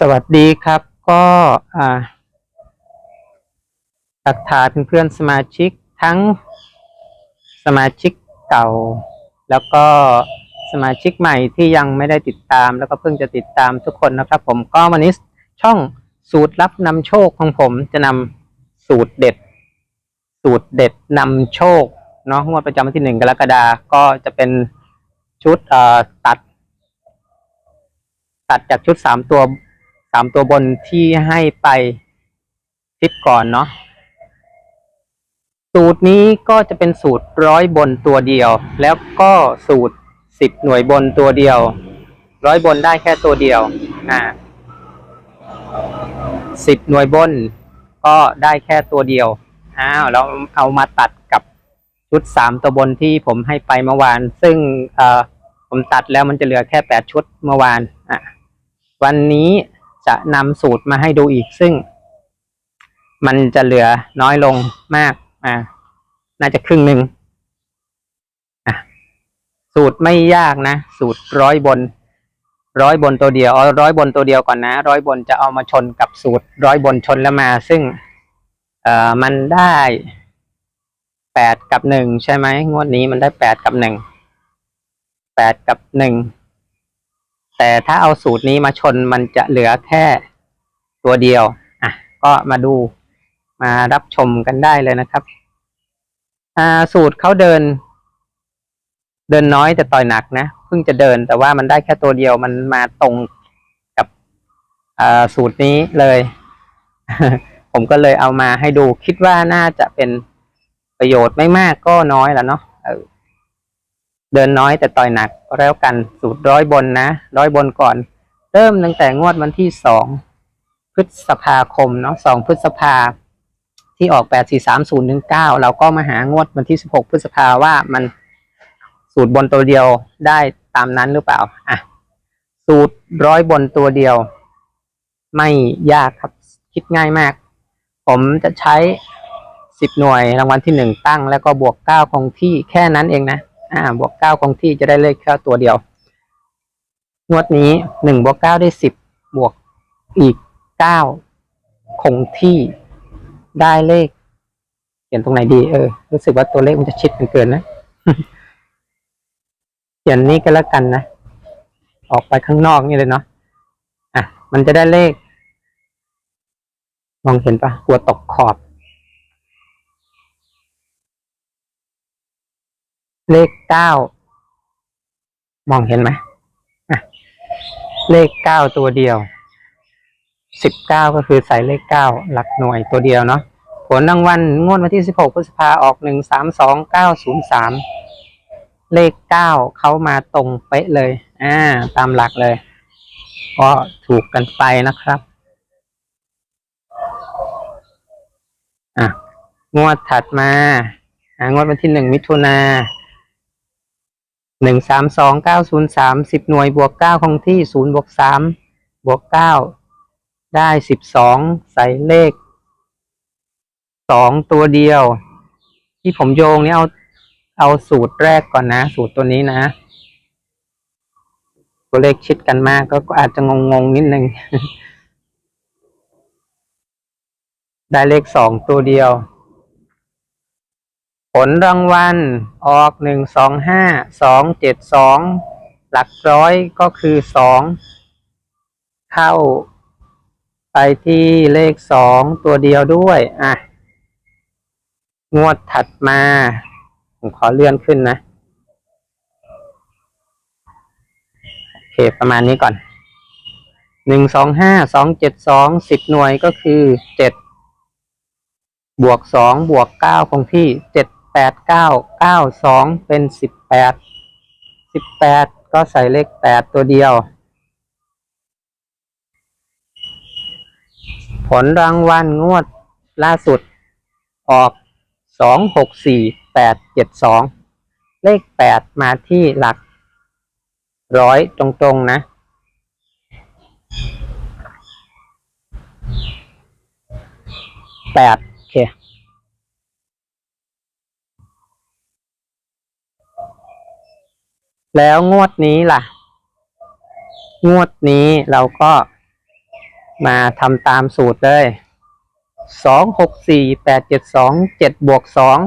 สวัสดีครับ ก็อ่าทักทายเพื่อนๆสมาชิกทั้งสมาชิกเก่า แล้วก็สมาชิกใหม่ที่ยังไม่ได้ติดตาม แล้วก็เพิ่งจะติดตามทุกคนนะครับ ผมก็วันนี้ช่องสูตรลับนำโชคของผมจะนำสูตรเด็ด สูตรเด็ดนำโชค เนาะงวดประจำวันที่หนึ่งกรกฎาก็จะเป็นชุดเอ่อตัด ตัดจากชุดสามตัวสามตัวบนที่ให้ไปทิปก่อนเนาะสูตรนี้ก็จะเป็นสูตรร้อยบนตัวเดียว แล้วก็สูตรสิบหน่วยบนตัวเดียว ร้อยบนได้แค่ตัวเดียวอ่าสิบหน่วยบนก็ได้แค่ตัวเดียวอ้าวเราเอามาตัด ชุดสามตัวบนที่ผมให้ไปเมื่อวาน ซึ่งผมตัดแล้วมันจะเหลือแค่แปดชุดเมื่อวานอะวันนี้จะนำสูตรมาให้ดูอีกซึ่ง มันจะเหลือน้อยลงมากอ่าน่าจะครึ่งหนึ่งอะสูตรไม่ยากนะ สูตรร้อยบน ร้อยบนตัวเดียวเอาร้อยบนตัวเดียวก่อนนะ ร้อยบนจะเอามาชนกับสูตร ร้อยบนชนแล้วมา ซึ่ง เอ่อมันได้ แปดกับหนึ่งใช่ไหมงวดนี้มันได้แปดกับหนึ่งแปดกับหนึ่งแต่ถ้าเอาสูตรนี้มาชนมันจะเหลือแค่ตัวเดียว อะ ก็มาดูมารับชมกันได้เลยนะครับ อ่าสูตรเขาเดิน เดินน้อยแต่ต่อยหนักนะเพิ่งจะเดินแต่ว่ามันได้แค่ตัวเดียวมันมาตรงกับอ่าสูตรนี้เลย ผมก็เลยเอามาให้ดูคิดว่าน่าจะเป็น ประโยชน์ไม่มากก็น้อยแล้วเนาะเออเดินน้อยแต่ต่อยหนักก็แล้วกันสูตรร้อยบนนะร้อยบนก่อน เริ่มตั้งแต่งวดวันที่สองพฤษภาคมเนาะสองพฤษภาที่ออกแปดสี่สามศูนย์ถึงเก้าเราก็มาหางวดวันที่สิบหกพฤษภาว่ามันสูตรบนตัวเดียวได้ตามนั้นหรือเปล่าอะสูตรร้อยบนตัวเดียว ไม่ยากครับคิดง่ายมาก ผมจะใช้ สิบหน่วยรางวัลที่หนึ่งตั้ง แล้วก็บวกเก้าคงที่แค่นั้นเองนะอ่าบวกเก้าคงที่จะได้เลขแค่ตัวเดียวงวดนี้หนึ่งบวกเก้าได้สิบบวกอีกเก้าคงที่ได้เลข เขียนตรงไหนดี เออ รู้สึกว่าตัวเลขมันจะชิดกันเกินนะเขียนนี้ก็แล้วกันนะ ออกไปข้างนอกนี่เลยเนาะอะมันจะได้เลข มองเห็นปะกลัวตกขอบ เลขเก้ามองเห็นไหมอะเลขเก้าตัวเดียวสิบเก้าก็คือใส่เลขเก้าหลักหน่วยตัวเดียวเนาะผลรางวัลงวดวันที่สิบหกพฤษภาออกหนึ่งสามสองเก้าศูนย์สามเลขเก้าเขามาตรงเป๊ะเลยอ่าตามหลักเลยก็ถูกกันไปนะครับอะงวดถัดมาอ่างวดวันที่หนึ่งมิถุนา หนึ่งสามสองเก้าศูนย์สามสิบหน่วยบวกเก้าคงที่ศูนย์บวกสามบวกเก้าได้สิบสองใส่เลขสองตัวเดียว ที่ผมโยงนี่เอาเอาสูตรแรกก่อนนะ สูตรตัวนี้นะ ตัวเลขชิดกันมากก็อาจจะงงงนิดนึง ได้เลขสองตัวเดียว ผลรางวัลออกหนึ่งสองห้าสองเจ็ดสองหลักร้อยก็คือสองเข้าไปที่เลขสองตัวเดียวด้วยอะงวดถัดมา ผมขอเลื่อนขึ้นนะโอเคประมาณนี้ก่อนหนึ่งสองห้าสองเจ็ดสองสิบหน่วยก็คือเจ็ดบวกสองบวกเก้าคงที่เจ็ด แปดเก้าเก้าสองเป็นสิบแปดสิบแปดก็ใส่เลขแปดตัวเดียว ผลรางวัลงวดล่าสุดออกสองหกสี่แปดเจ็ดสองเลขแปดมาที่หลักร้อยตรงๆนะ แปดโอเค แล้วงวดนี้ล่ะ งวดนี้เราก็มาทำตามสูตรเลยสองหกสี่แปดเจ็ดสองเจ็ดบวกสอง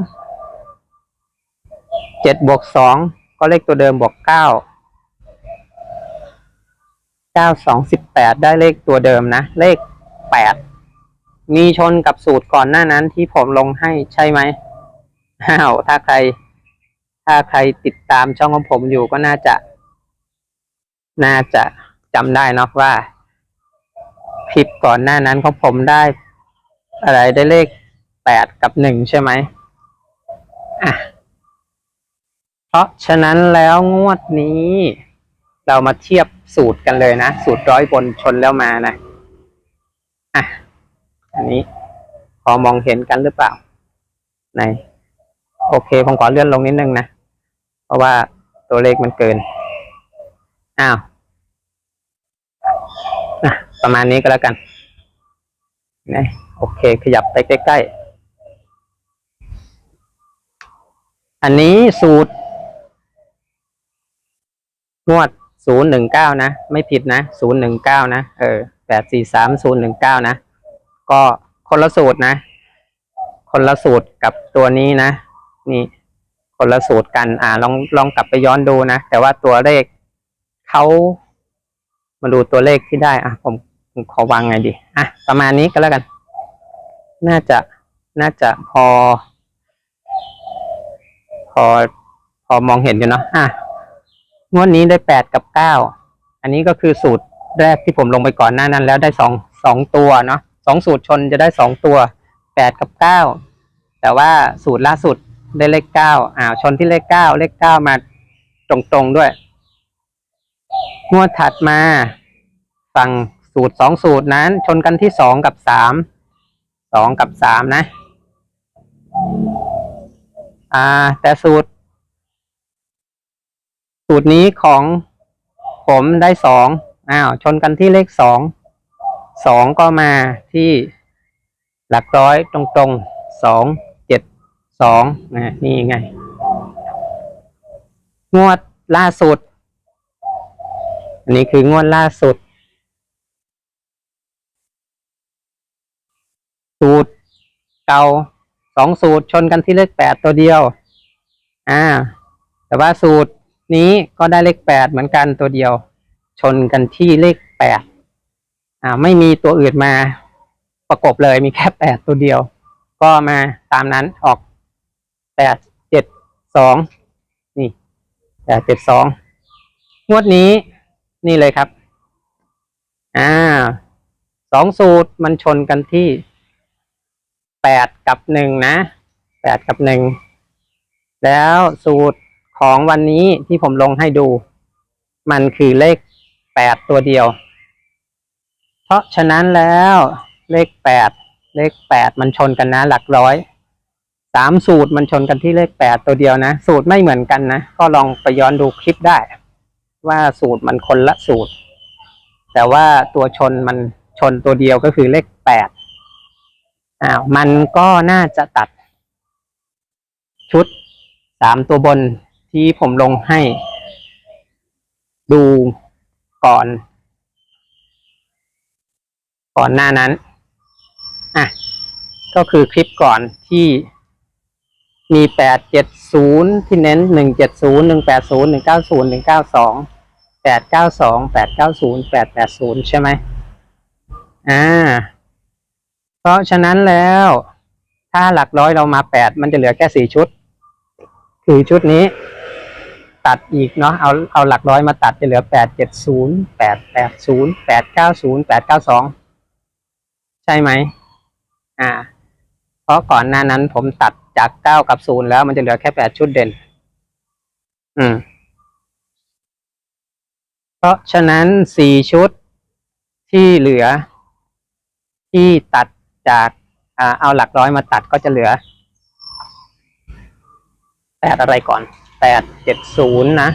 เจ็ดบวกสองก็เลขตัวเดิมบวกเก้าเก้าสองสิบแปดได้เลขตัวเดิมนะ เลขแปดมีชนกับสูตรก่อนหน้านั้นที่ผมลงให้ใช่ไหมอ้าวถ้าใคร ถ้าใครติดตามช่องของผมอยู่ก็น่าจะ น่าจะจำได้เนาะว่าคลิปก่อนหน้านั้นของผมได้ อะไรได้เลขแปดกับหนึ่งใช่ไหมอะเพราะฉะนั้นแล้วงวดนี้ เรามาเทียบสูตรกันเลยนะ สูตรร้อยบนชนแล้วมานะอะอันนี้พอมองเห็นกันหรือเปล่าไหนโอเค ผมขอเลื่อนลงนิดนึงนะ เพราะว่าตัวเลขมันเกิน อ้าวอะประมาณนี้ก็แล้วกันนะโอเค ขยับไปใกล้ๆ อันนี้สูตร งวดศูนย์หนึ่งเก้านะ ไม่ผิดนะศูนย์หนึ่งเก้านะ เออแปดสี่สามศูนย์หนึ่งเก้านะ ก็คนละสูตรนะ คนละสูตรกับตัวนี้นะ นี่ คนละสูตรกัน อ่า ลองลองกลับไปย้อนดูนะ แต่ว่าตัวเลขเขามาดูตัวเลขที่ได้ อะ ผมผมขอวางไงดี อะ ประมาณนี้ก็แล้วกัน น่าจะ น่าจะพอ พอ พอมองเห็นอยู่เนาะ อะ งวดนี้ได้แปดกับเก้า อันนี้ก็คือสูตรแรกที่ผมลงไปก่อนหน้านั้น แล้วได้สองสองตัวเนาะสองสูตรชนจะได้สองตัวแปดกับเก้า แต่ว่าสูตรล่าสุด ได้เลขเก้าอ่าวชนที่เลขเก้าเลขเก้ามาตรงๆด้วย งวดถัดมาฝั่งสูตรสองสูตรนั้น ชนกันที่สองกับสามสองกับสามนะ อ่า แต่สูตร สูตรนี้ของผมได้สองอ้าวชนกันที่เลขสองสองก็มาที่หลักร้อยตรงๆสอง สองนะนี่ไง งวดล่าสุด อันนี้คืองวดล่าสุด สูตรเก่าสองสูตรชนกันที่เลขแปดตัวเดียว อ่า แต่ว่าสูตรนี้ก็ได้เลขแปดเหมือนกันตัวเดียว ชนกันที่เลขแปดอ่า ไม่มีตัวอื่นมาประกบเลยมีแค่แปดตัวเดียว ก็มาตามนั้นออก แปดเจ็ดสองนี่แปดเจ็ดสองงวดนี้นี่เลยครับ อ่าสองสูตรมันชนกันที่แปดกับหนึ่งนะแปดกับหนึ่งแล้วสูตรของวันนี้ที่ผมลงให้ดู มันคือเลขแปดตัวเดียว เพราะฉะนั้นแล้วเลขแปดเลขแปดมันชนกันนะหลักร้อย สามสูตรมันชนกันที่เลขแปดตัวเดียวนะ สูตรไม่เหมือนกันนะ ก็ลองไปย้อนดูคลิปได้ ว่าสูตรมันคนละสูตร แต่ว่าตัวชนมันชนตัวเดียวก็คือเลขแปดอ้าวมันก็น่าจะตัด ชุดสามตัวบนที่ผมลงให้ ดูก่อน ก่อนหน้านั้น อะ ก็คือคลิปก่อนที่ มีแปดเจ็ดศูนย์ที่เน้นหนึ่งเจ็ดศูนย์หนึ่งแปดศูนย์หนึ่งเก้าศูนย์หนึ่งเก้าสองแปดเก้าสองแปดเก้าศูนย์แปดแปดศูนย์ใช่ไหมอ่า เพราะฉะนั้นแล้ว ถ้าหลักร้อยเรามาแปดมันจะเหลือแค่สี่ชุด คือชุดนี้ ตัดอีกเนาะเอาเอาหลักร้อยมาตัดจะเหลือแปดเจ็ดศูนย์แปดแปดศูนย์แปดเก้าศูนย์แปดเก้าสองใช่ไหมอ่า เพราะก่อนหน้านั้นผมตัดจากเก้ากับศูนย์แล้วมันจะเหลือแค่แปดชุดเด่น อืม เพราะฉะนั้นสี่ชุดที่เหลือ ที่ตัดจากอ่าเอาหลักร้อยมาตัดก็จะเหลือแปดอะไรก่อนแปดเจ็ดศูนย์นะ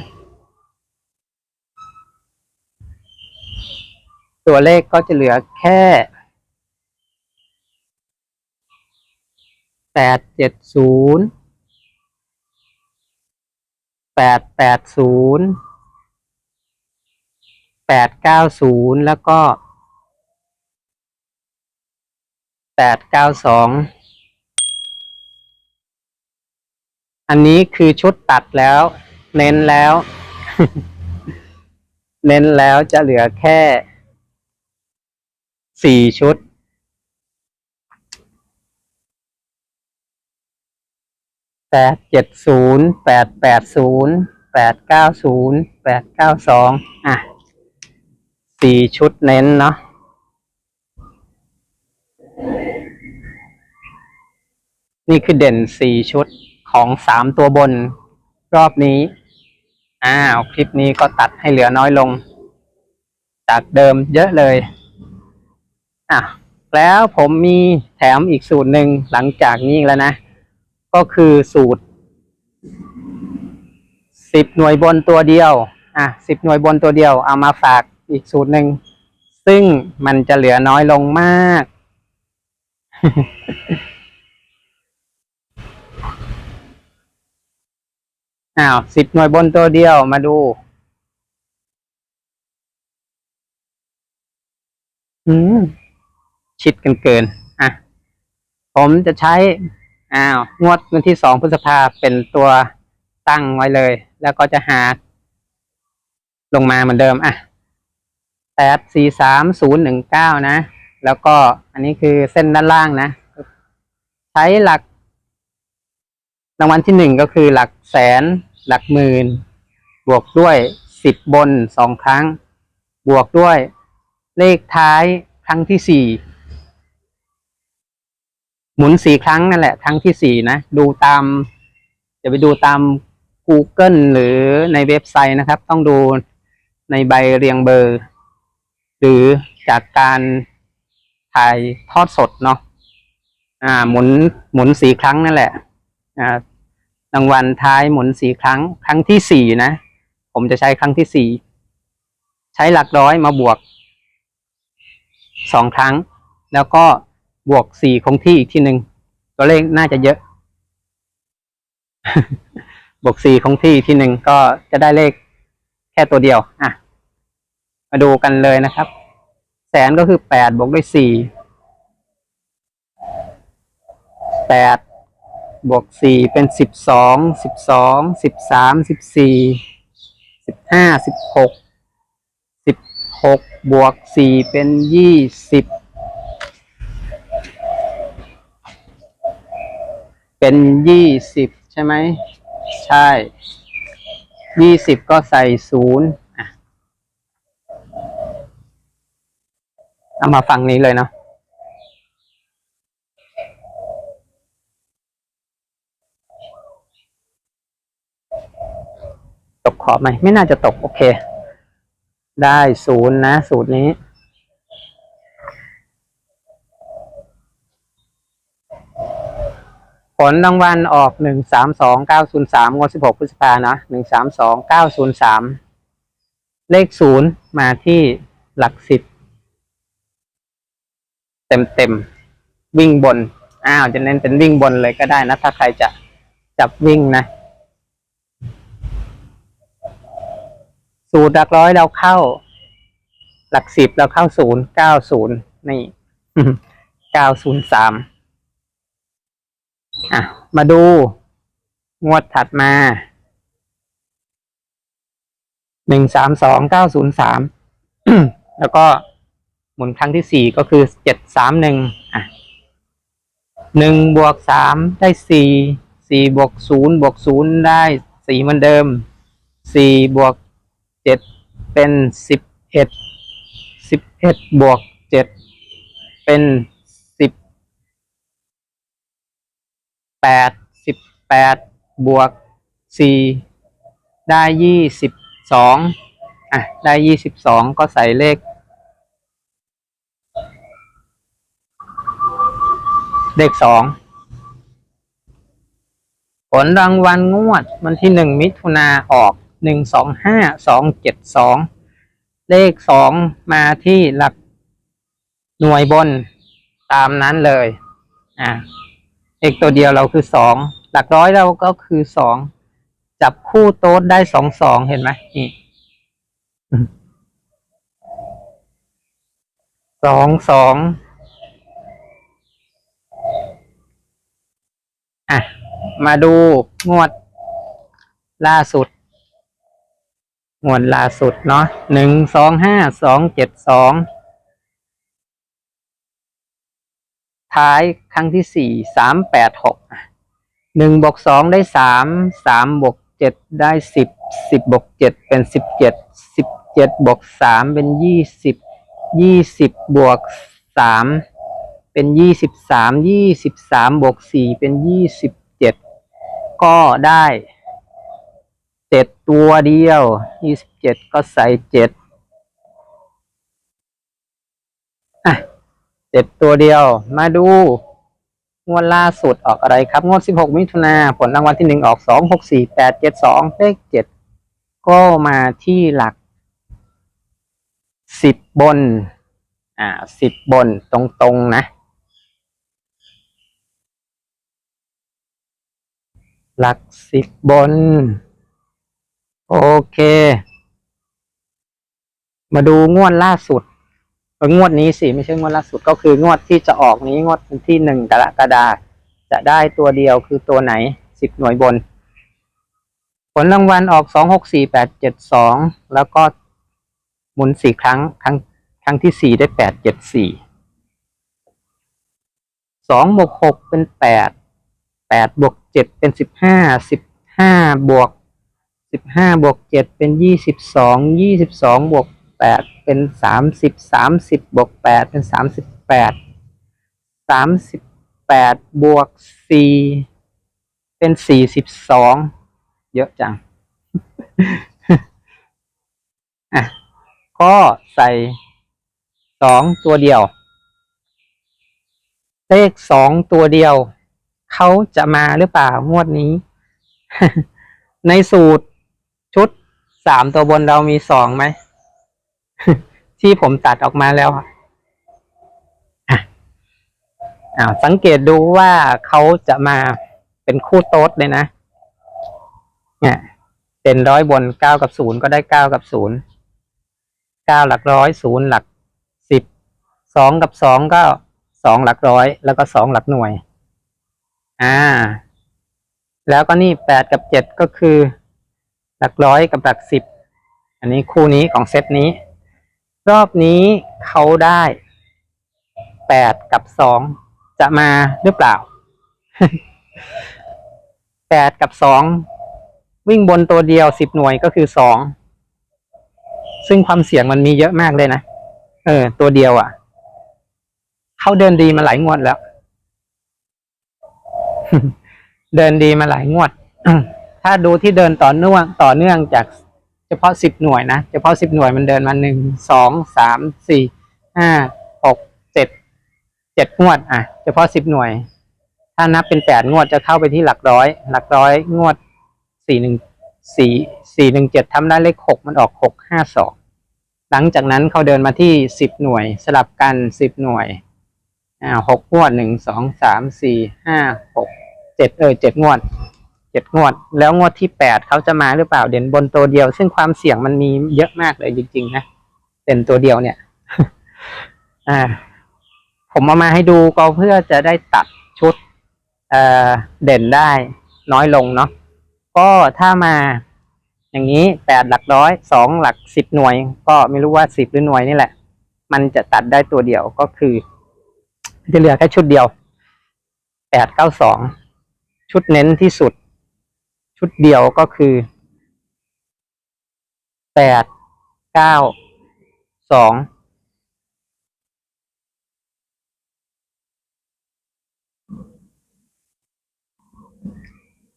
ตัวเลขก็จะเหลือแค่ แปดเจ็ดศูนย์แปดแปดศูนย์แปดเก้าศูนย์แล้วก็แปดเก้าสองอันนี้คือชุดตัดแล้ว เน้นแล้ว เน้นแล้วจะเหลือแค่สี่ชุด แปดเจ็ดศูนย์แปดแปดศูนย์แปดเก้าศูนย์แปดเก้าสองอะสี่ชุดเน้นเนาะนี่คือเด่นสี่ชุดของสามตัวบนรอบนี้ อ้าว คลิปนี้ก็ตัดให้เหลือน้อยลง จากเดิมเยอะเลย อะ แล้วผมมีแถมอีกสูตรหนึ่งหลังจากนี้แล้วนะ ก็คือสูตรสิบหน่วยบนตัวเดียว อะสิบหน่วยบนตัวเดียว เอามาฝากอีกสูตรหนึ่ง ซึ่งมันจะเหลือน้อยลงมาก อ้าวสิบหน่วยบนตัวเดียวมาดู อืม ชิดกันเกิน อะ ผมจะใช้ อ้าวงวดวันที่สองพฤษภาเป็นตัวตั้งไว้เลย แล้วก็จะหา ลงมาเหมือนเดิมอะแปดสี่สามศูนย์หนึ่งเก้านะ แล้วก็อันนี้คือเส้นด้านล่างนะ ใช้หลัก รางวัลที่หนึ่งก็คือหลักแสน หลักหมื่น บวกด้วยสิบบนสองครั้ง บวกด้วยเลขท้ายครั้งที่สี่ หมุนสี่ครั้งนั่นแหละ ครั้งที่สี่นะ ดูตามจะไปดูตาม Google หรือในเว็บไซต์นะครับ ต้องดูในใบเรียงเบอร์ หรือจากการถ่ายทอดสดเนาะอ่า หมุนหมุนสี่ครั้งนั่นแหละ อ่ารางวัลท้ายหมุนสี่ครั้ง ครั้งที่สี่นะ ผมจะใช้ครั้งที่สี่ใช้หลักร้อยมาบวกสองครั้ง แล้วก็ บวกสี่คงที่อีกทีหนึ่งตัวเลขน่าจะเยอะ บวกสี่คงที่อีกทีหนึ่งก็จะได้เลขแค่ตัวเดียว อะ มาดูกันเลยนะครับ แสนก็คือแปดบวกด้วยสี่แปดบวกสี่เป็นสิบสองสิบสองสิบสามสิบสี่สิบห้าสิบหกสิบหกบวกสี่เป็นยี่สิบ เป็นยี่สิบใช่ไหม ใช่ยี่สิบก็ใส่ศูนย์อะเอามาฝั่งนี้เลยเนาะตกขอบไหม ไม่น่าจะตก โอเค ได้ศูนย์นะ สูตรนี้ ผ ลรางวัลออกหนึ่งสามสองเก้าศูนย์สามงวดสิบหกพฤษภาเนาะหนึ่งสามสองเก้าศูนย์สามเลขศูนย์มาที่หลักสิบเต็มเต็มวิ่งบน อ้าวจะเน้นเป็นวิ่งบนเลยก็ได้นะ ถ้าใครจะจับวิ่งนะ สูตรหลักร้อยเราเข้า หลักสิบเราเข้าศูนย์เก้าศูนย์นี่เก้าศูนย์สาม อะ มาดู งวดถัดมา หนึ่งสามสองเก้าศูนย์สาม แล้วก็หมุนครั้งที่สี่ก็คือเจ็ดสามหนึ่งอะหนึ่งบวกสามได้สี่ สี่บวกศูนย์บวกศูนย์ได้สี่เหมือนเดิม สี่บวกเจ็ดเป็นสิบเอ็ด สิบเอ็ดบวกเจ็ดเป็นสิบ แปดสิบแปดบวกสี่ได้ยี่สิบสองอะได้ยี่สิบสองก็ใส่เลข เลขสองผลรางวัลงวดวันที่หนึ่งมิถุนาออกหนึ่งสองห้าสองเจ็ดสองเลขสองมาที่หลักหน่วยบนตามนั้นเลย อ่า เลขตัวเดียวเราคือสองหลักร้อยเราก็คือสองจับคู่โต๊ดได้สองสองเห็นไหมนี่สองสองอะ มาดูงวดล่าสุด งวดล่าสุดเนาะหนึ่งสองห้าสองเจ็ดสอง ท้ายครั้งที่สี่สามแปดหกหนึ่งบวกสองได้สามสามบวกเจ็ดได้สิบสิบบวกเจ็ดเป็นสิบเจ็ดสิบเจ็ดบวกสามเป็นยี่สิบยี่สิบบวกสามเป็นยี่สิบสามยี่สิบสามบวกสี่เป็นยี่สิบเจ็ดก็ได้เจ็ดตัวเดียวยี่สิบเจ็ดก็ใส่เจ็ดอะ เจ็ดตัวเดียว มาดู งวดล่าสุดออกอะไรครับ งวด16มิถุนาผลรางวัลที่หนึ่งออก2 6 4 8 7 2เลข7ก็มาที่หลัก10บน อ่า10บนตรงๆนะ หลัก10บน โอเค มาดูงวดล่าสุด งวดนี้สิไม่ใช่งวดล่าสุดก็คืองวดที่จะออกนี้งวดวันที่หนึ่งกรกฎาจะได้ตัวเดียวคือตัวไหนสิบหน่วยบน ผลรางวัลออกสองหกสี่แปดเจ็ดสองแล้วก็หมุนสี่ครั้งครั้งครั้งที่สี่ได้แปดเจ็ดสี่สองบวกหกเป็นแปดแปดบวกเจ็ดเป็นสิบห้าสิบห้าบวกสิบห้าบวกเจ็ดเป็นยี่สิบสองยี่สิบสองบวก แปดเป็นสามสิบสามสิบบวกแปดเป็นสามสิบแปดสามสิบแปดบวกสี่เป็นสี่สิบสองเยอะจังอะก็ใส่สองตัวเดียว เลขสองตัวเดียว เขาจะมาหรือเปล่างวดนี้ ในสูตรชุดสามตัวบนเรามีสองไหม ที่ผมตัดออกมาแล้วอะอะอ่าสังเกตดูว่าเขาจะมาเป็นคู่โต๊ดเลยนะ เนี่ย เป็นร้อยบนเก้ากับศูนย์ก็ได้เก้ากับศูนย์เก้าหลักร้อยศูนย์หลักสิบสองกับสองก็สองหลักร้อย แล้วก็สองหลักหน่วย อ่า แล้วก็นี่แปดกับเจ็ดก็คือ หลักร้อยกับหลักสิบ อันนี้คู่นี้ของเซตนี้ รอบนี้เขาได้แปดกับสองจะมาหรือเปล่าแปดกับสองวิ่งบนตัวเดียวสิบหน่วยก็คือสองซึ่งความเสี่ยงมันมีเยอะมากเลยนะเออ ตัวเดียวอะ่ะ เขาเดินดีมาหลายงวดแล้ว เดินดีมาหลายงวดถ้าดูที่เดินต่อเนื่องต่อเนื่องจาก ฉพาะสิบหน่วยนะ เฉพาะสิบหน่วยมันเดินมาหนึ่งสองสามสี่ห้าหกเจ็ดเจ็ดงวด อะ เฉพาะสิบหน่วย ถ้านับเป็นแปดงวดจะเข้าไปที่หลักร้อย หลักร้อยงวดสี่หนึ่งสี่สี่หนึ่งเจ็ดทำได้เลขหกมันออกหกห้าสองหลังจากนั้นเขาเดินมาที่สิบหน่วย สลับกันสิบหน่วยอ่าหกงวดหนึ่งสองสามสี่ห้าหกเจ็ดเออเจ็ดงวด เจ็ดงวด แล้วงวดที่แปดเขาจะมาหรือเปล่าเด่นบนตัวเดียว ซึ่งความเสี่ยงมันมีเยอะมากเลยจริง ๆ นะเด่นตัวเดียวเนี่ย อ่า ผมเอามาให้ดูก็เพื่อจะได้ตัดชุดเอ่อเด่นได้น้อยลงเนาะก็ถ้ามาอย่างนี้แปดหลักร้อยสองหลักสิบหน่วย ก็ไม่รู้ว่าสิบหรือหน่วยนี่แหละ มันจะตัดได้ตัวเดียวก็คือจะเหลือแค่ชุดเดียวแปดเก้าสองชุดเน้นที่สุด ชุดเดียวก็คือแปดเก้าสอง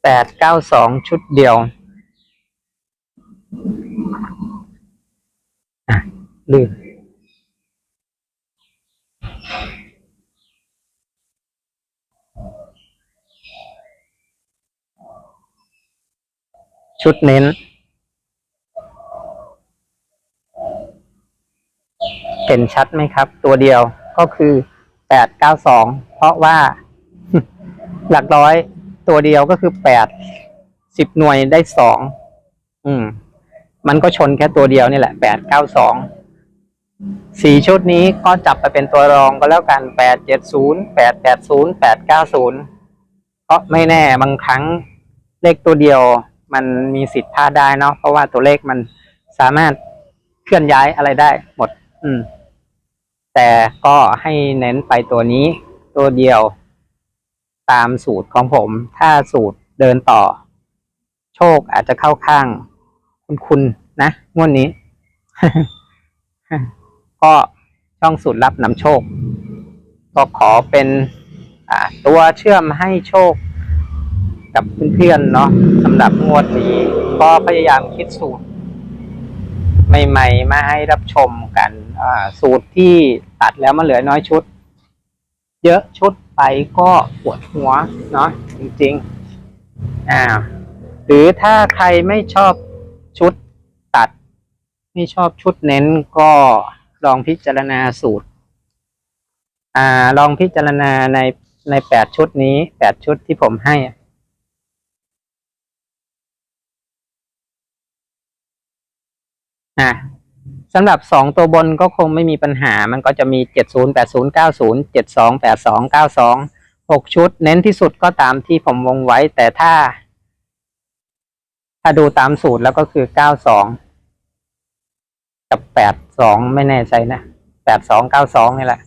แปดเก้าสองชุดเดียวอะลืม ชุดเน้น เห็นชัดไหมครับ ตัวเดียวก็คือแปดเก้าสองเพราะว่า หลักร้อยตัวเดียวก็คือแปดสิบหน่วยได้สองอืม มันก็ชนแค่ตัวเดียวนี่แหละแปดเก้าสองสี่ชุดนี้ก็จับไปเป็นตัวรองก็แล้วกันแปดเจ็ดศูนย์แปดแปดศูนย์แปดเก้าศูนย์เพราะไม่แน่บางครั้งเลขตัวเดียว มันมีสิทธิ์พลาดได้เนาะเพราะว่าตัวเลขมันสามารถเคลื่อนย้ายอะไรได้หมด อืม แต่ก็ให้เน้นไปตัวนี้ตัวเดียว ตามสูตรของผม ถ้าสูตรเดินต่อ โชคอาจจะเข้าข้าง คุณคุณนะงวดนี้ ก็ช่องสูตรลับนำโชค ก็ขอเป็นตัวเชื่อมให้โชค กับเพื่อนๆเนาะสำหรับงวดนี้ ก็พยายามคิดสูตร ใหม่ ๆ มาให้รับชมกันสูตรที่ตัดแล้วมันเหลือน้อยชุด เยอะชุดไปก็ปวดหัวเนาะจริงๆอ่าหรือถ้าใครไม่ชอบชุดตัด ไม่ชอบชุดเน้นก็ลองพิจารณาสูตร อ่า ลองพิจารณาในในแปดชุดนี้แปดชุดที่ผมให้ อะสำหรับสองตัวบนก็คงไม่มีปัญหา มันก็จะมีเจ็ดศูนย์แปดศูนย์เก้าศูนย์เจ็ดสองแปดสองเก้าสองหกชุด เน้นที่สุดก็ตามที่ผมวงไว้ แต่ถ้า ถ้าดูตามสูตรแล้วก็คือเก้าสองกับแปดสองไม่แน่ใจนะแปดสองเก้าสองนี่แหละ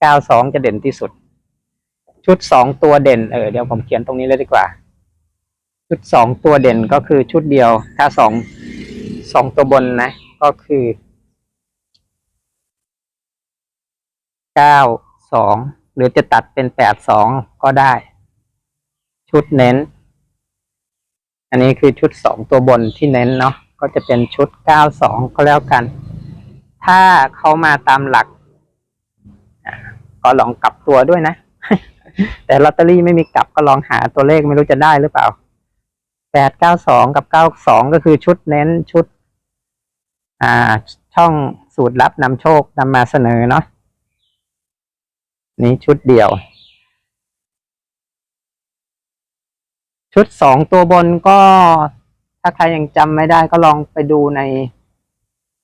เก้าสองจะเด่นที่สุด ชุดสองตัวเด่น เออ เดี๋ยวผมเขียนตรงนี้เลยดีกว่า ชุดสองตัวเด่นก็คือชุดเดียว ถ้าสอง สองตัวบนนะ ก็คือเก้าสองหรือจะตัดเป็นแปดสองก็ได้ ชุดเน้น อันนี้คือชุดสองตัวบนที่เน้นเนาะก็จะเป็นชุดเก้าสองก็แล้วกัน ถ้าเขามาตามหลักก็ลองกลับตัวด้วยนะ แต่ลอตเตอรี่ไม่มีกลับก็ลองหาตัวเลขไม่รู้จะได้หรือเปล่าแปดเก้าสองกับเก้าสองก็คือชุดเน้นชุด อ่า ช่องสูตรลับนำโชคนำมาเสนอเนาะนี้ชุดเดียว ชุดสองตัวบนก็ถ้าใครยังจำไม่ได้ก็ลองไปดูใน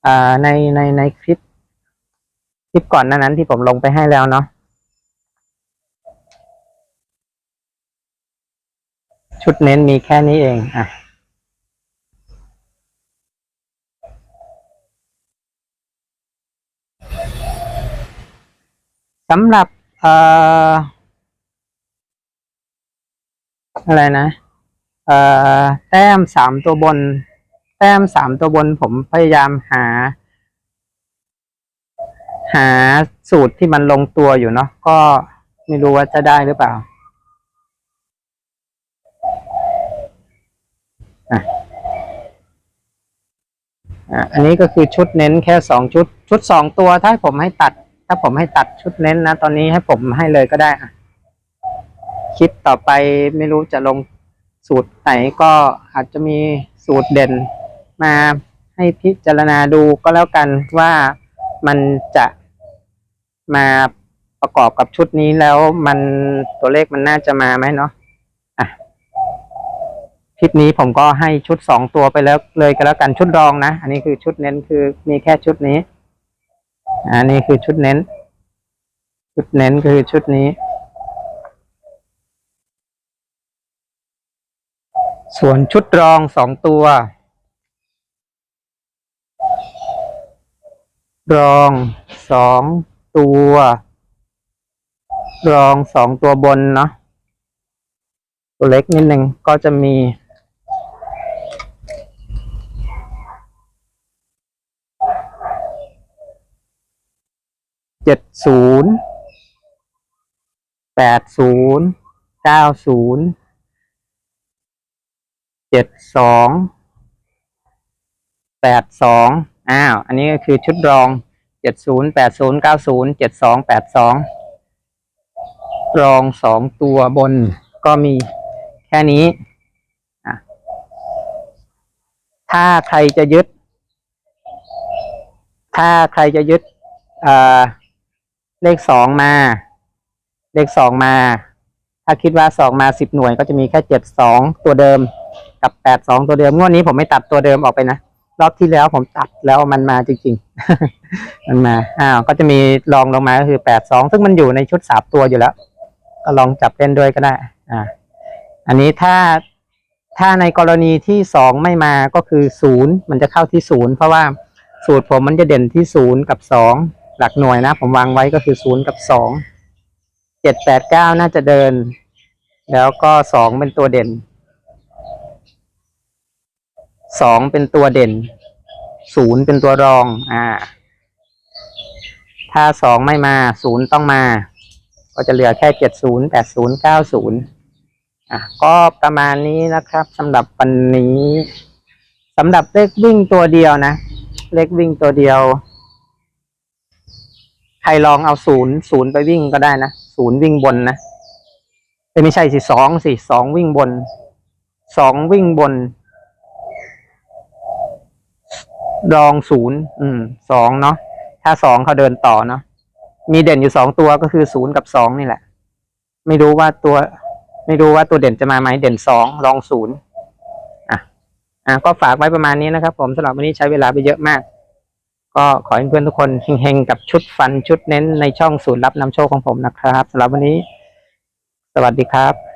อ่าในในในคลิป คลิปก่อนหนานั้นที่ผมลงไปให้แล้วเนาะชุดเน้นมีแค่นี้เองอะ สำหรับเอ่ออะไรนะเอ่อแต้มสามตัวบน แต้มสามตัวบนผมพยายามหา หาสูตรที่มันลงตัวอยู่เนาะก็ไม่รู้ว่าจะได้หรือเปล่าอันนี้ก็คือชุดเน้นแค่สองชุด ชุดสองตัวถ้าผมให้ตัด ถ้าผมให้ตัดชุดเน้นนะ ตอนนี้ให้ผมให้เลยก็ได้อะคลิปต่อไปไม่รู้จะลงสูตรไหนก็อาจจะมีสูตรเด่นมาให้พิจารณาดูก็แล้วกันว่ามันจะมาประกอบกับชุดนี้แล้วมันตัวเลขมันน่าจะมาไหมเนาะอะคลิปนี้ผมก็ให้ชุดสองตัวไปแล้วเลยก็แล้วกันชุดรองนะ อันนี้คือชุดเน้นคือมีแค่ชุดนี้ อันนี้คือชุดเน้น ชุดเน้นคือชุดนี้ ส่วนชุดรองสองตัว รองสองตัว รองสองตัวบนเนาะตัวเล็กนิดหนึ่งก็จะมี เจ็ดศูนย์แปดศูนย์เก้าศูนย์เจ็ดสองแปดสองอ้าว อันนี้ก็คือชุดรองเจ็ดศูนย์แปดศูนย์เก้าศูนย์เจ็ดสองแปดสองรองสองตัวบนก็มีแค่นี้ ถ้าใครจะยึด ถ้าใครจะยึดอ่า เลขสองมา เลขสองมา ถ้าคิดว่าสองมาสิบหน่วยก็จะมีแค่เจ็ดสองตัวเดิม กับแปดสองตัวเดิมงวดนี้ผมไม่ตัดตัวเดิมออกไปนะรอบที่แล้วผมตัดแล้วมันมาจริงๆ มันมา อ้าว ก็จะมีรองลงมาก็คือแปดสองซึ่งมันอยู่ในชุดสามตัวอยู่แล้ว ก็ลองจับเล่นด้วยก็ได้ อ่า อันนี้ถ้าถ้าในกรณีที่สองไม่มาก็คือศูนย์มันจะเข้าที่ศูนย์เพราะว่าสูตรผมมันจะเด่นที่ศูนย์กับสอง หลักหน่วยนะ ผมวางไว้ก็คือศูนย์กับสองเจ็ดแปดเก้าน่าจะเดิน แล้วก็สองเป็นตัวเด่นสองเป็นตัวเด่นศูนย์เป็นตัวรอง อ่า ถ้าสองไม่มาศูนย์ต้องมา ก็จะเหลือแค่เจ็ดศูนย์แปดศูนย์เก้าศูนย์อะก็ประมาณนี้นะครับสำหรับวันนี้สำหรับเลขวิ่งตัวเดียวนะ เลขวิ่งตัวเดียว รลองเอาศูนย์ศูนย์ไปวิ่งก็ได้นะศูนย์วิ่งบนนะไม่ใช่สิสองสิสองวิ่งบนสองวิ่งบนลองศูนย์อืมสองเนาะถ้าสองเขาเดินต่อเนาะมีเด่นอยู่สองตัวก็คือศูนย์กับสองนี่แหละ ไม่รู้ว่าตัว ไม่รู้ว่าตัวเด่นจะมาไหมเด่นสองรองศูนย์อะอะก็ฝากไว้ประมาณนี้นะครับ ผมสำหรับวันนี้ใช้เวลาไปเยอะมาก ก็ขอให้เพื่อนทุกคนเฮงๆกับชุดฟันชุดเน้นในช่องศูนย์รับนำโชคของผมนะครับสำหรับวันนี้ สวัสดีครับ